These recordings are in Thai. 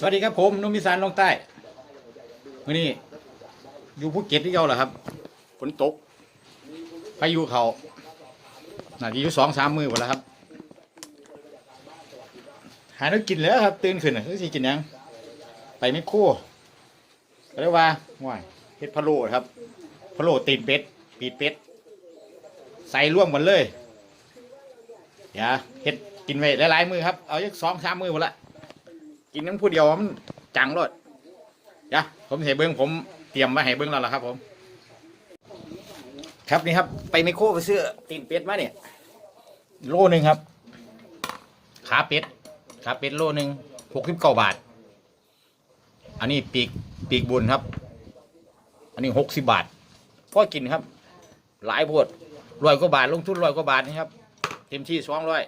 สวัสดีครับผมนุ่มพิสานลงใต้วันนี้อยู่ภูเก็ตที่เก่าเหรอครับฝนตกพายุเขาน่าจะอยู่สองสามมือหมดแล้วครับ หาน้ำกินแล้วครับ ตื่นขึ้นน่ะคือสิกินหยัง ไปไม่คู่ก็เรียกว่าว่ายเฮ็ดพะโล้ครับพะโล้ตีนเป็ด ปีดเป็ด ใส่ร่วมกันเลยอย่าเฮ็ดกินไว้หลายๆมือครับ เอาอีกสองสามมือหมดละ กินน้ำผู้เดียวมันจังรดเดี๋ยวผมเห็นเบิ้องผมเตรียมไว้ให้เบิ้องแล้วล่ะครับ ผม ครับนี่ครับ ไปไมโครไปซื้อตีนเป็ดมาเนี่ยโลหนึ่งครับขาเป็ดขาเป็ดโลหนึ่งหกสิบเก้าบาท อันนี้ปีกปีกบุญครับ อันนี้หกสิบบาทพอกินครับ หลายโพดร้อยกว่าบาทลงทุนร้อยกว่าบาทนี่ครับ เต็มที่สองร้อย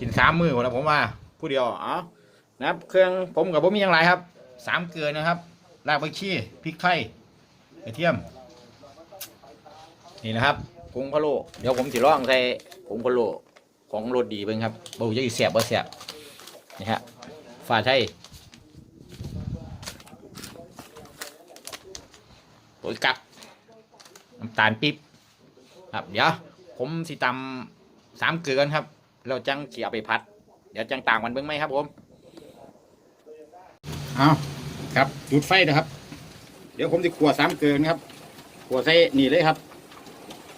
กินสามมือหมดแล้วผมว่า ผู้เดียวเอนะครับเครื่องผมกับผมมีอย่างไรครับสามเกลือนะครับรากผักชีพริกไทยกระเทียม นี่นะครับผงพะโล้เดี๋ยวผมจะลองใส่ผงพะโล้ของรสดีเบิ่งครับบ่รู้จะเสียบบ่เสียบนี่ฮะฝาไทยปุ๋ยกักน้ำตาลปิ๊บครับ เดี๋ยว ผมสิตำสามเกลือกันครับ เราจังเสียไปพัด เดี๋ยวจังต่างมันเบิ่งไหมครับผมเอาครับจุดไฟนะครับ เดี๋ยวผมจะขัวสามเกลือนะครับขัวใส่นี่เลยครับ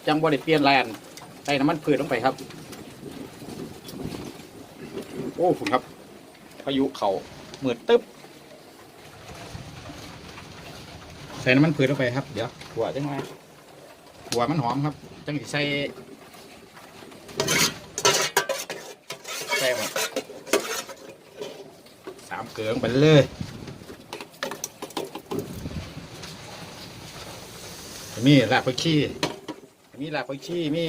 จังบ่ได้เปลี่ยนแลนใส่น้ำมันพืชลงไปครับ โอ้คุณครับพายุเขาเหมือนตึ๊บใส่น้ำมันพืชลงไปครับ เดี๋ยวขัวจังไงขัวมันหอมครับ จังสิใส่ใส่หมดสาม เกลืองไปเลยมีรากผักชีมีรากผักชีมี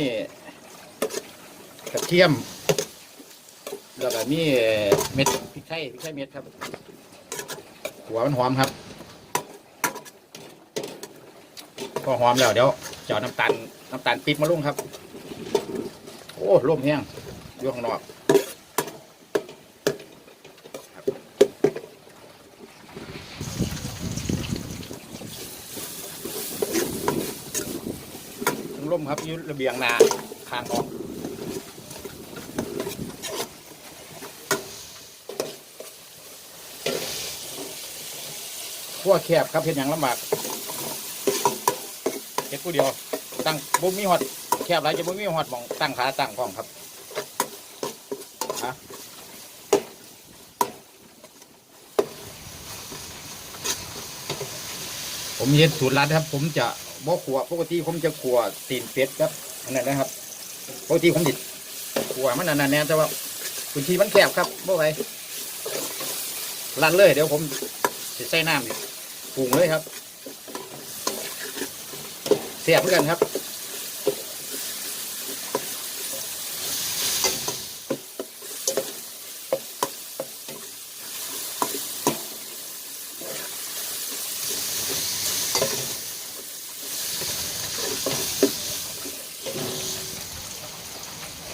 กระเทียม แล้วก็มีเม็ดพริกไทยพริกไทยเม็ดครับหัวมันหอมครับพอหอมแล้วเดี๋ยวจะเอาน้ำตาลน้ำตาลปี๊บมาลงครับ โอ้ร่มแห้งอยู่ข้างนอกครับทั้งร่ มครับอยืดระเบียงนาทางออกขั้วแคบครับเห็นอย่างลำบากเห็ดผู้เดียว ตั้งบุมีหอดแคบหลายจะบุมีหอดมองตั้งขาตั้งกล้องครับฮะผมเห็นสูตรลัดครับ ผมจะ บ่ขัวปกติผมจะขัวตีนเป็ดครับอันนั้นนะครับปกติผมดิขัวมันอันานแน่แต่ว่าพื้นที่มันแคบครับบ่ไหวลันเลย เดี๋ยวผมใส่น้ำนี่ปรุงเลยครับเสียบเหมือนกันครับ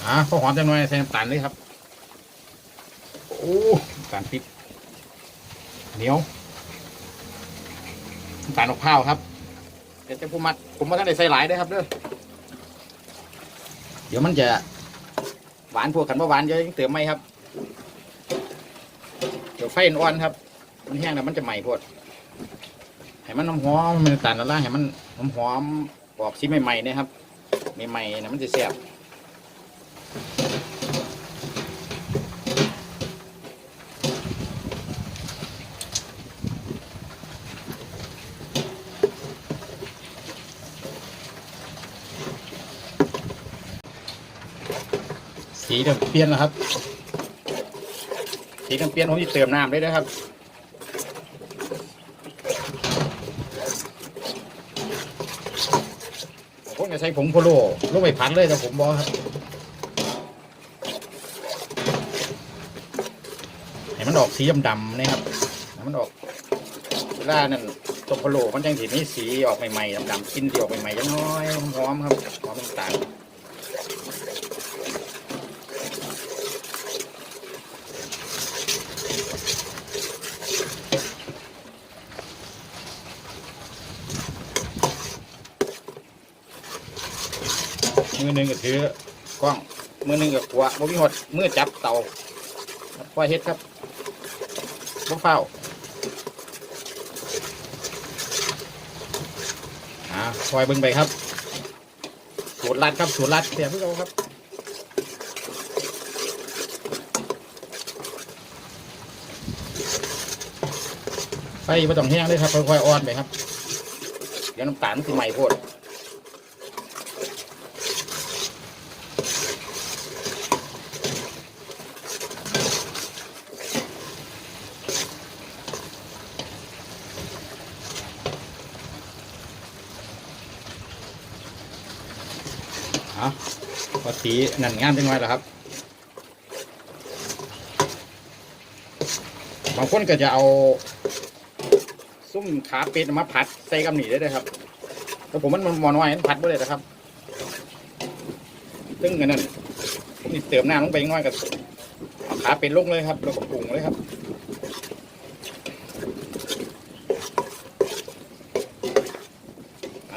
อ่าพอหอมจังหน่อยใส่น้ำตาลเลยครับ โอ้ตาลปิ๊บเหนียวน้ำตาลมะพร้าวครับเดี๋ยวจะพูมัด ผมว่าท่านได้ใส่หลายได้ครับเด้อเดี๋ยวมันจะหวานพวกขันว่าหวานเยอะยังเติมไม่ครับ เดี๋ยวไฟอ่อนครับ มันแห้งแล้วมันจะใหม่พวดให้มันหอมมันตาลละล่างให้มันหอมๆบอกชิ้นใหม่ๆนะครับใหม่ๆนะมันจะแซ่บ สีเริ่มเปลี่ยนแล้วครับ สีเริ่มเปลี่ยนผมจะเติมน้ำเลยนะครับผมจะใส่ผงโพโลลงไปพันเลยแต่ผมบอกครับ มันออกสีดำดำนะครับ มันออกล่านั่นตมพะโลมันยังสีนี้สีออกใหม่ๆดำดำกินสีออกใหม่ๆยังน้อยหอมครับหอมต่างมือหนึ่งก็ถือกล้อง มือหนึ่งก็ขวาบ่มีหดมือจับเตาควายเฮ็ดครับ บ่เฝ้าอ่าคอยเบิ่งไปครับสูตรลัดครับสูตรลัดเสียเพื่เอาครับไฟไม่ต้องแห้งเลยครับค่อยๆอ่อนไปครับเดี๋ยวน้ำตาลมันคือใหม่โพด พอสีนั่นงามจังไงล่ะครับบางคนก็จะเอาซุ่มขาเป็ดมาผัดใส่กับหนีได้เลยครับแต่ผมมันมันมอน้อยมันผัดไม่ได้นะครับ ซึ่งอันนั้นผมนี่เติมน้ำลงไปอีกน้อยกับขาเป็ดลงเลยครับ แล้วก็ปรุงเลยครับ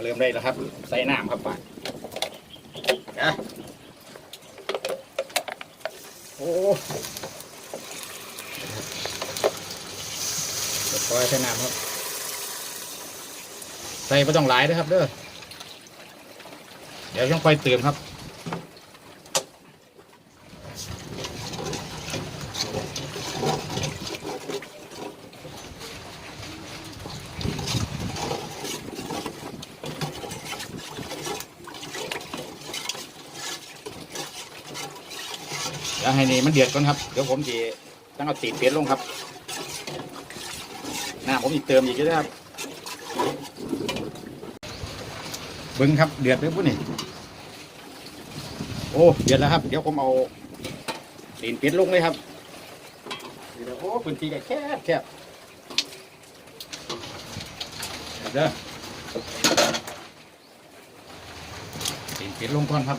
เริ่มได้แล้วครับ ใส่น้ำครับป่ะ อะโอ้เดี๋ยวคอยใส่น้ำครับ ใส่ไม่ต้องหลายนะครับเด้อ เดี๋ยวต้องคอยเติมครับ เดี๋ยวให้นี่มันเดือดก่อนครับ เดี๋ยวผมจะต้องเอาตีนเป็ดลงครับน้ำผมอีกเติมอีกเยอะนะครับเบิ้งครับเดือดเลยปุ๊นี่โอ้เดือดแล้วครับ เดี๋ยวผมเอาตีนเป็ดลงเลยครับโอ้พื้นที่ก็แคบแคบเด้อตีนเป็ดลงก่อนครับ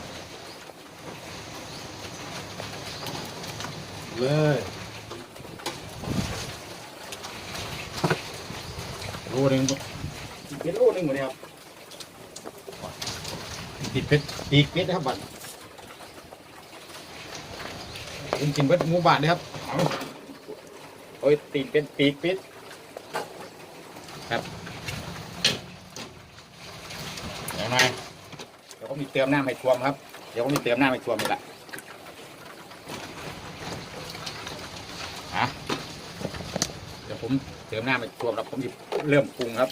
เลยโลหนึงตีนเป็ดโลหนึงหมดเลยครับปีกเป็ดปีกเป็ดนะครับบัตรกินกินเบิดหมูบาทนะครับเอาโอ้ยตีนเป็นปีกเป็ดครับเดี๋ยวหน่อยเดี๋ยวผมมีเติมน้ำให้ท่วมครับ เดี๋ยวผมมีเติมน้ำให้ท่วมอีกละฮะเดี๋ยว ผมเติมน้ำให้ท่วมแล้วผมจะเริ่มปรุงครับ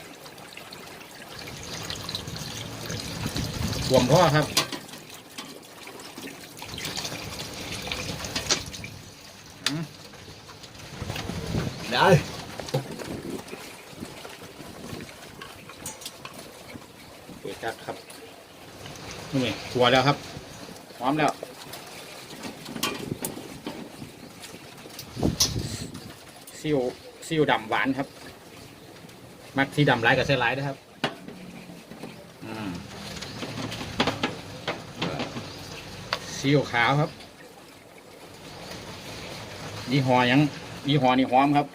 ท่วมพ่อครับอืมได้เปิดจักครับนี่ทัวแล้วครับพร้อมแล้วซิว ซิวดำหวานครับ มักที่ดำร้ายกับเส้นร้ายนะครับซีอิ๊วขาวครับยี่ห้อยังยี่ห้อนี่หอมครับ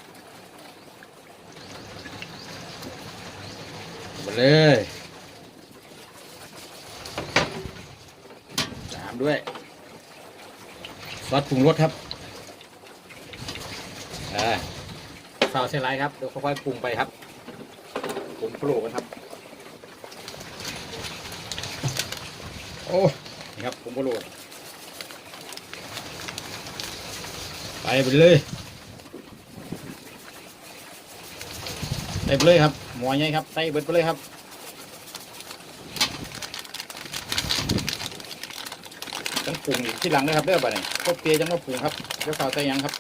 มดเลยตามด้วยซอสปรุงรสครับอ่าซาว เส้นไรครับเดี๋ยวค่อยๆปรุงไปครับปรุงโปรกันครับ โอ้นี่ครับผมก็โหลดไปไปเลยไปไปเลยครับหมอใหญ่ครับใส่เบิดไปเลยครับต้องปรุงอีกที่หลังนะครับเด้อบ่เนี่ยก็เปียจังมาปรุงครับเดี๋ยวข่าวใส่ยังครับ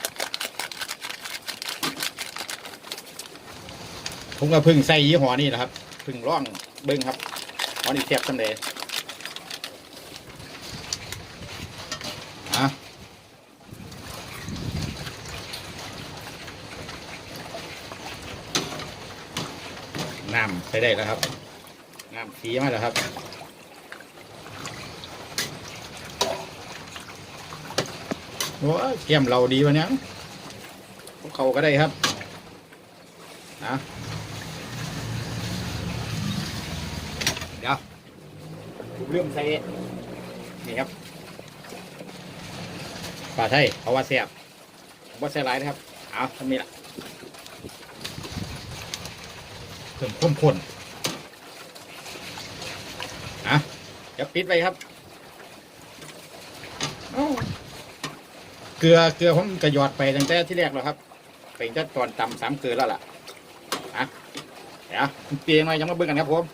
ผมก็เพึ่งใส่ยี่ห้อนี่แหละครับเพึ่งร่องเบิ้งครับหอนี่เทียบกันเลยอะน้ำใช้ได้แล้วครับ น้ำสีมาแล้วครับโอ้ยเกี่ยมเราดีวะเนี่ยพวกเขาก็ได้ครับ เริ่มใส่นี่ครับปลาไทยเขาว่าแซ่บว่าแซ่หลายนะครับเอาทำนี้ละเพิ่มข้มข้นอะเดี๋ยวปิดไว้ครับเกลือเกลือผมกระยอดไปตั้งแต่ที่แรกแล้วครับไปตั้งแต่ตอนตำสามเกลือแล้วล่ะอะเดี๋ยวเปลี่ยนมายังมาเบิ่งกันครับผม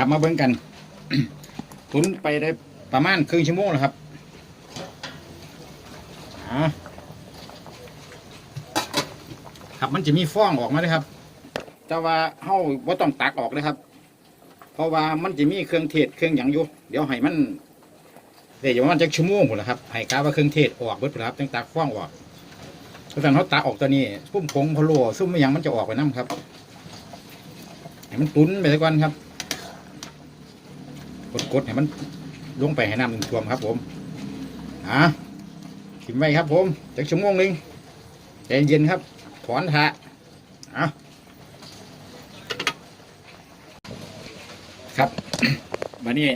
ขับมาเบิ่งกันตุนไปได้ประมาณครึ่งชั่วโมงแล้วครับอะครับมันจะมีฟองออกมาเลยครับ แต่ว่าเฮาบ่ต้องตักออกเลยครับ เพราะว่ามันจะมีเครื่องเทศเครื่องหยังอยู่ เดี๋ยวให้มันเดี๋ยวมันจะชั่วโมงหมดแล้วครับให้กาว่าเครื่องเทศออกเบิดพุ่นล่ะครับตั้งตาคว้างออกเพราะฉะนั้นเขาตาออกตัวนี้พุ่มผงพะโล้ซุ่มอิหยังมันจะออกไปน้ำครับให้มันตุนไปซะก่อนครับ กดๆให้มันลงไปให้น้ำมันท่วมครับ ผมอะทิ้งไว้ครับ ผมจักชั่วโมงหนึ่งใจเย็นครับ ถอนทะอะครับวันนี้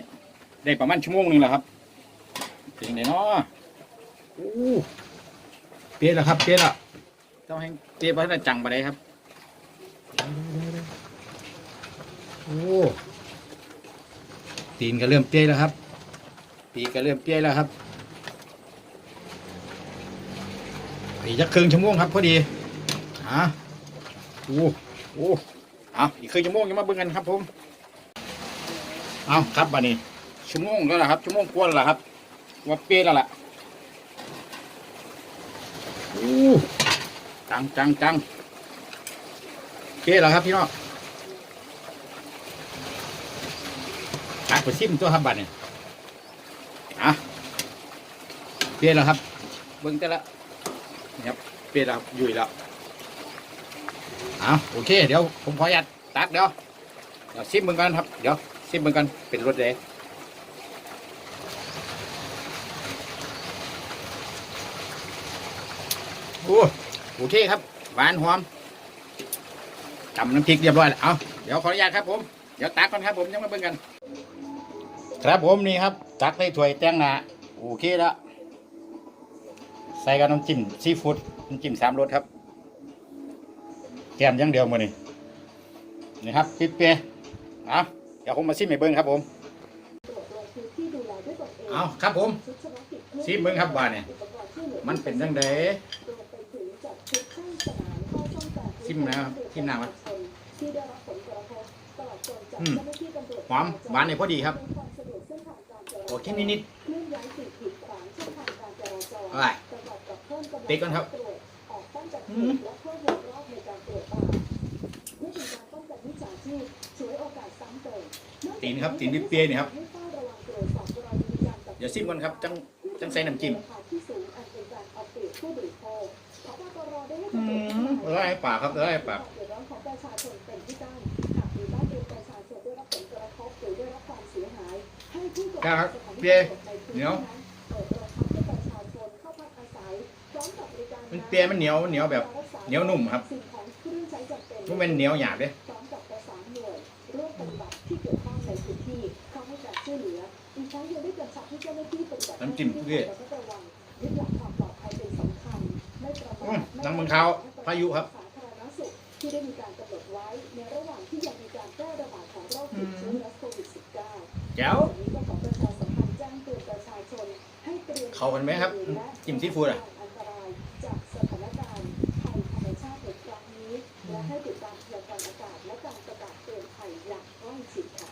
ได้ประมาณชั่วโมงหนึ่งแล้วครับเป็นไงเนาะอู้เปี้ยแล้วครับเปี้ยแล้วต้องให้เปี้ยไปให้จังไปเลยครับ โอ้ ตีนก็เริ่มเปี้ยแล้วครับ ปีกก็เริ่มเปี้ยแล้วครับอีกจะครึ่งชั่วโมงครับพอดีอะโอ้โอ้เอาอีกครึ่งชั่วโมงยังมาเบิ่งกันครับผมเอาครับบัดนี้ชั่วโมงแล้วล่ะครับชั่วโมงกว่าแล้วล่ะครับว่าเป๊ะแล้วล่ะโอ้จังจังจังเป๊ะแล้วครับพี่น้อง ตักไปซิมตัวครับบัดนี้อะเป๊ะแล้วครับ เบิ่งแต่ละนี่ครับเป๊ะแล้วครับอยู่อีกแล้วเอาโอเค เดี๋ยวผมขออนุญาตตักเดี๋ยวเดี๋ยวซิมเบิ่งกันครับ เดี๋ยวซิมเบิ่งกันเป็นรสเดโอ้โอเคครับ หวานหอมตำน้ำพริกเรียบร้อยแล้วเอาเดี๋ยวขออนุญาตครับผม เดี๋ยวตักก่อนครับผมยังไม่เบิ่งกัน ครับผมนี่ครับตักใส่ถ้วยแตงหนาโอเคแล้วใส่กับน้ำจิ้มซีฟู้ดน้ำจิ้มสามรสครับ แก้มยังเดียวมือนี่นี่ครับปิดเปียเอาเดี๋ยวผมมาซิมให้เบิ่งครับผมเอาครับผมซิมเบิ่งครับว่านเนี่ยมันเป็นยังไงซิมนะครับซิมน้ำครับหอมหวานเนี่ยพอดีครับ โอเคนิดนิดๆอะไรติ๊กก่อนครับอืมตีนครับตีนเปรี้ยวๆนี่ครับ เดี๋ยวซิมก่อนครับจังจังใส่น้ำจิ้มอืมละลายปากครับละลายปาก ครับเปียเหนียวมันเปียมันเหนียวมันเหนียวแบบเหนียวนุ่มครับมันเป็นเหนียวหยาบเลยน้ำจิ้มเพื่ออืมน้ำมันขาวพายุครับที่ได้มีการกำหนดไว้ในระหว่างที่ยังมีการแพร่ระบาดของโรคติดเชื้อไวรัสโควิด -19 แจ๋ว เตรียมเข้ากันไหมครับจิ้มซีฟู้ดอะอันตรายจากสถานการณ์ภัยธรรมชาติในครั้งนี้และให้ติดตามพยากรณ์อากาศและการประกาศเตือนภัยอย่างใกล้ชิดค่ะ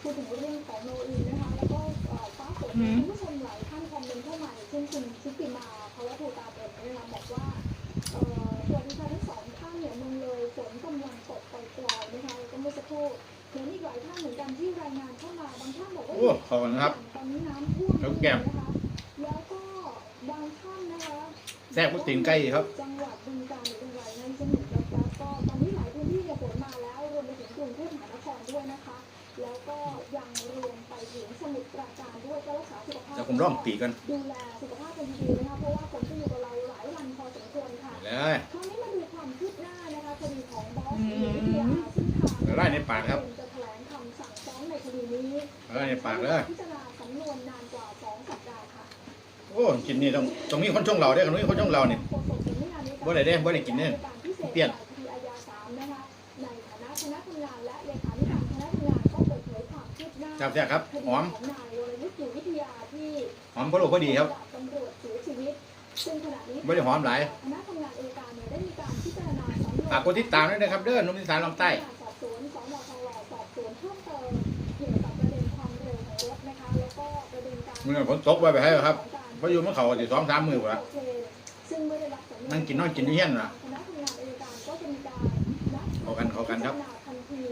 พูดถึงเรื่องของโนอีนะคะแล้วก็ฟ้าฝน แซ่บลูกตีนไก่ครับ จังหวัดบึงกาฬหรือเป็นไรนั่นจะเหมือนกับแล้วก็ตอนนี้หลายพื้นที่เนี่ยฝนมาแล้วรวมไปถึงกรุงเทพมหานครด้วยนะคะ แล้วก็ยังรวมไปถึงสมุทรปราการด้วยก็รักษาสุขภาพเดี๋ยวผมลองตีกันดูแลสุขภาพเป็นดีๆนะคะเพราะว่าฝนจะอยู่กับเราหลายวันพอสมควรค่ะเลยคราวนี้มาดูความคืบหน้านะคะคดีของบอสเอวิทยาซึ่งทางละลายในปากครับจะแถลงคำสั่งก็ในปากเลยพิจารณาสำนวนนานกว่าสองสัปดาห์ค่ะ โอ้กินนี่ต้องตรงนี้คนช่องเราเด้อคนนี้คนช่องเราเนี่ยบ่ได้เด้บ่ได้กินเด้เปรี้ยนคดีอาญาสามนะคะในฐานะคณะทำงานและเลขาธิการคณะทำงานก็เปิดเผยความคืบหน้าจับแซ่บครับหอมคดีของนายวรยุทธ์อยู่วิทยาที่หอมพอลูกพอดีครับตำรวจเสียชีวิตซึ่งขณะนี้ไม่ได้หอมหลายคณะทำงานอัยการเนี่ยได้มีการพิจารณาสำนวนฝากกดติดตามด้วยนะครับเด้อนุ่มนิสานลำใต้สอบสวนสนทองหล่อสอบสวนเพิ่มเติมเกี่ยวกับประเด็นความเร็วของรถนะคะแล้วก็ประเด็นการเมื่อฝนตกไว้ไปให้ครับ พายุมันเข้าสิสองสามมื้อพุ่นละซึ่งเมื่อได้รับสำวนั่งกินนอนกินอยู่เฮียนน่ะคณะทำงานอัยการก็จะมีการนัดเข้ากันเข้ากันครับพิจณทันที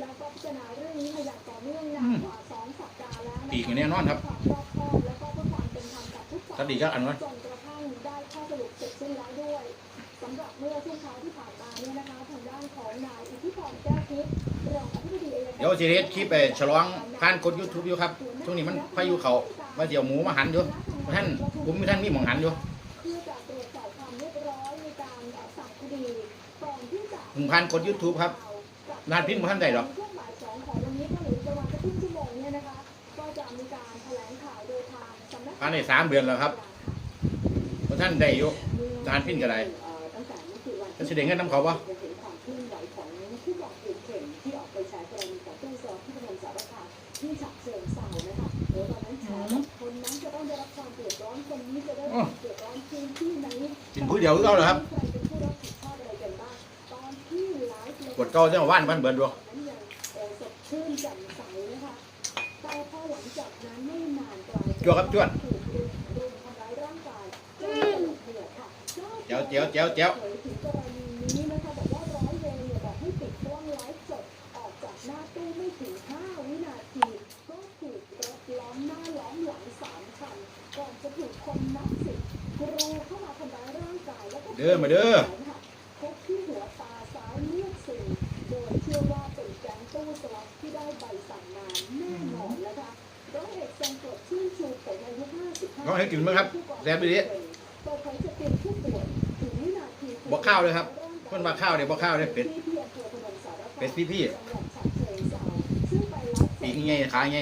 แล้วก็พิจารณาเรื่องนี้มาอย่างต่อเนื่องนาอืนมกว่าสองสัปดาห์แล้วะคะปีกแน่นอนครับความรอบคอบแล้วก็เพื่อความเป็นธรรมกับทุกฝ่ายสวัสดีครับอันวะจนกระทั่งได้ข้อสรุปเสร็จสิ้นแล้วด้วยสำหรับเมื่อช่วงเช้าที่ผ่านมาเนี่ยนะคะทางด้านของนายอิทธิพรแก้วทิพย์รองอธิบดีอัยการเดี๋ยวสิเฮ็ดคลิปไปฉลองผ่านกด YouTube อยู่ครับช่วงนี้มันพายุเข้าว่าสิเอาหมูมาหั่นอยู่ ท่านผมมีท่านมีหมองหั่นอยู่เพื่อจะตรวจสอบความเรียบร้อยในการเอ่อสั่งคดีก่อนที่จะผมผ่านกด YouTube ครับนานพิมพ์บ่ทันได้หรอกช่วงบ่ายสองของวันนี้ก็หรือประมาณสักครึ่งชั่วโมงเนี่ยนะคะก็จะมีการแถลงข่าวโดยทางสำนักผ่านได้สามเดือนแล้วครับเพราะท่านได้อยู่ทหารพิณก็ได้เอ่อตั้งแต่เมื่อคืนวันจะสิได้เงินนำเขาบ่จะ ผู้เดียวเก่าเหรอครับใครเป็นผู้รับผิดชอบอะไรกันบ้าเก่าว่านบ้านเบิดดูนั้นยังเอ่อดชื่นแจ่มใสนะคะแต่พอหลังจากนั้นไม่นานกลายเป็นจวดครับจวดถูกรุมรุมทำร้ายร่างกายจนสลบเหนื่อยค่ะเจ๋วเจ๋วเจ๋วเจ๋วเผยถึงกรณีนี้นะคะบอกว่าร้อยเวเนี่ยบอกให้ปิดกล้องไลฟ์สดออกจากหน้าถูกรถล้อมหน้าล้อมหลังสามคันก่อนจะถูกคนนับสิบกรู เด้อมาเด้อพบที่หัวตาซ้ายเลือดซึมโดยเชื่อว่าเป็นแก๊งตู้สล็อตที่ได้ใบสั่งงานแน่นอนนะคะร้อยเอกทรงโปรดชื่นชูผลอายุ55ลองให้กินมั้ยครับแซ่บดีเปิดเผยจะเป็นผู้ป่วยถึงวินาทีบ่ข้าวเลยครับเพิ่นว่าข้าวเดี๋ยวบ่ข้าวเด้อเป็ดที่ที่อำเภอพนมสารคามเป็ดพี่ๆจังหวัดฉะเชิงเทราซึ่งไปรับปีกไงขาไง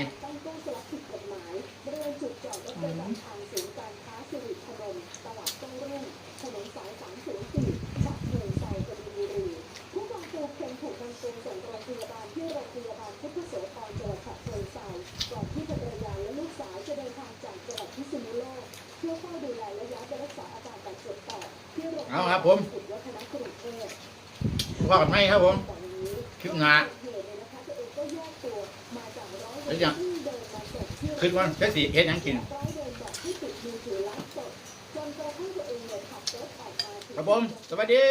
อกันไหมครับผม คลิปหน้าเหตุเนี่ยนะคะตัวเองก็แยกตัวมาจากร้อยเวแล้วรยังที่เดินมางคิดว่าแค่สิเฮ็ดยังกินครับผม สวัสดี